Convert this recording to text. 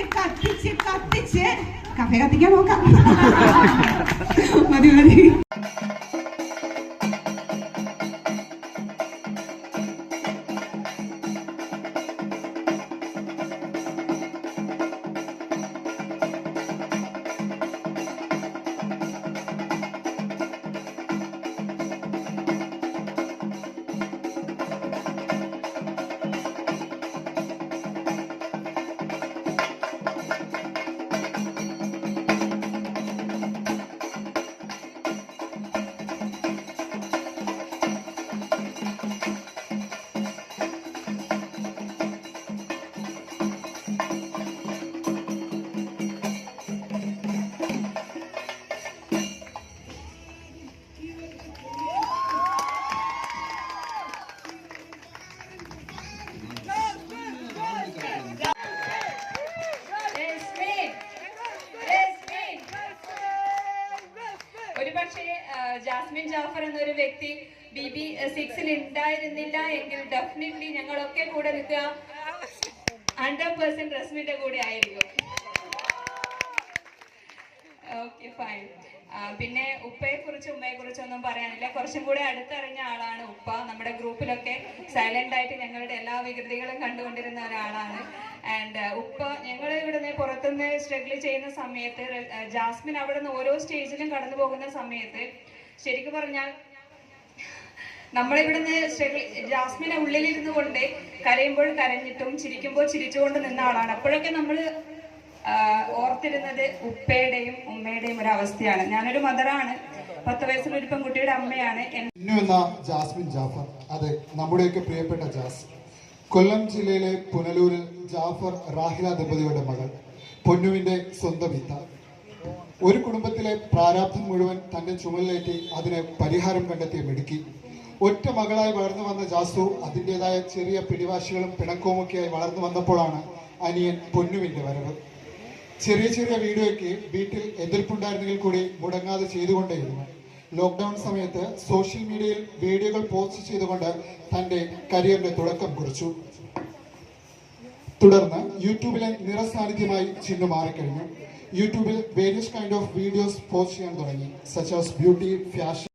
കത്തിച്ച് കത്തിച്ച് കത്തിച്ച്. കഫേ കത്തിക്കാൻ നോക്കാം. മതി മതി. ഒരുപക്ഷെ ജാസ്മിൻ ജാഫർ എന്നൊരു വ്യക്തി ബി ബി സിക്സിൽ ഉണ്ടായിരുന്നില്ല എങ്കിൽ ഡെഫിനറ്റ്ലി ഞങ്ങളൊക്കെ കൂടെ നിൽക്കുക. ഹൺഡ്രഡ് പെർസെന്റ് റസ്മിന്റെ കൂടെ ആയിരിക്കും. ഓക്കെ ഫൈൻ പിന്നെ ഉപ്പയെ കുറിച്ച് ഉമ്മയെ കുറിച്ചൊന്നും പറയാനില്ല. കുറച്ചും കൂടെ അടുത്തറിഞ്ഞ ആളാണ് ഉപ്പ. നമ്മുടെ ഗ്രൂപ്പിലൊക്കെ സൈലന്റ് ആയിട്ട് ഞങ്ങളുടെ എല്ലാ വികൃതികളും കണ്ടുകൊണ്ടിരുന്ന ഒരാളാണ്. ആൻഡ് ഉപ്പ ഞങ്ങൾ ഇവിടുന്ന് പുറത്തുനിന്ന് സ്ട്രഗിൾ ചെയ്യുന്ന സമയത്ത് ജാസ്മിൻ അവിടുന്ന് ഓരോ സ്റ്റേജിലും കടന്നു പോകുന്ന സമയത്ത് ശരിക്കും പറഞ്ഞാൽ നമ്മളിവിടുന്ന് ജാസ്മിനെ ഉള്ളിലിരുന്നു കൊണ്ട് കരയുമ്പോൾ കരഞ്ഞിട്ടും ചിരിക്കുമ്പോൾ ചിരിച്ചുകൊണ്ട് നിന്ന ആളാണ്. അപ്പോഴൊക്കെ നമ്മൾ ഓർത്തിരുന്നത് ഉപ്പയുടെയും ഉമ്മയുടെയും ഒരു അവസ്ഥയാണ്. ഞാനൊരു മദറാണ് പത്ത് വയസ്സിൽ ഒരു പെൺകുട്ടിയുടെ അമ്മയാണ്. ജാസ്മിൻ ജാഫർ. അതെ നമ്മുടെയൊക്കെ പ്രിയപ്പെട്ട ജാസ്. കൊല്ലം ജില്ലയിലെ പുനലൂരിൽ ജാഫർ റാഹില ദമ്പതിയുടെ മകൾ പൊന്നുവിന്റെ സ്വന്തം ഇത്ത ഒരു കുടുംബത്തിലെ പ്രാരാബ്ധം മുഴുവൻ തന്റെ ചുമലിലേറ്റി അതിന് പരിഹാരം കണ്ടെത്തിയ മിടുക്കി. ഒറ്റ മകളായി വളർന്നു വന്ന ജാസു അതിന്റെതായ ചെറിയ പിടിവാശികളും പിണക്കവുമൊക്കെയായി വളർന്നു വന്നപ്പോഴാണ് അനിയൻ പൊന്നുവിന്റെ വരവ്. ചെറിയ ചെറിയ വീഡിയോയ്ക്ക് വീട്ടിൽ എതിർപ്പുണ്ടായിരുന്നെങ്കിൽ കൂടി മുടങ്ങാതെ ചെയ്തുകൊണ്ടേയിരുന്നു. ലോക്ക്ഡൌൺ സമയത്ത് സോഷ്യൽ മീഡിയയിൽ വീഡിയോകൾ പോസ്റ്റ് ചെയ്തുകൊണ്ട് തന്റെ കരിയറിന്റെ തുടക്കം കുറിച്ചു. തുടർന്ന് യൂട്യൂബിലെ നിറസാന്നിധ്യമായി ചിന്നു മാറിക്കഴിഞ്ഞു. യൂട്യൂബിൽ various kind of videos post ചെയ്യാൻ തുടങ്ങി സച്ച് ആസ് ബ്യൂട്ടി ഫാഷൻ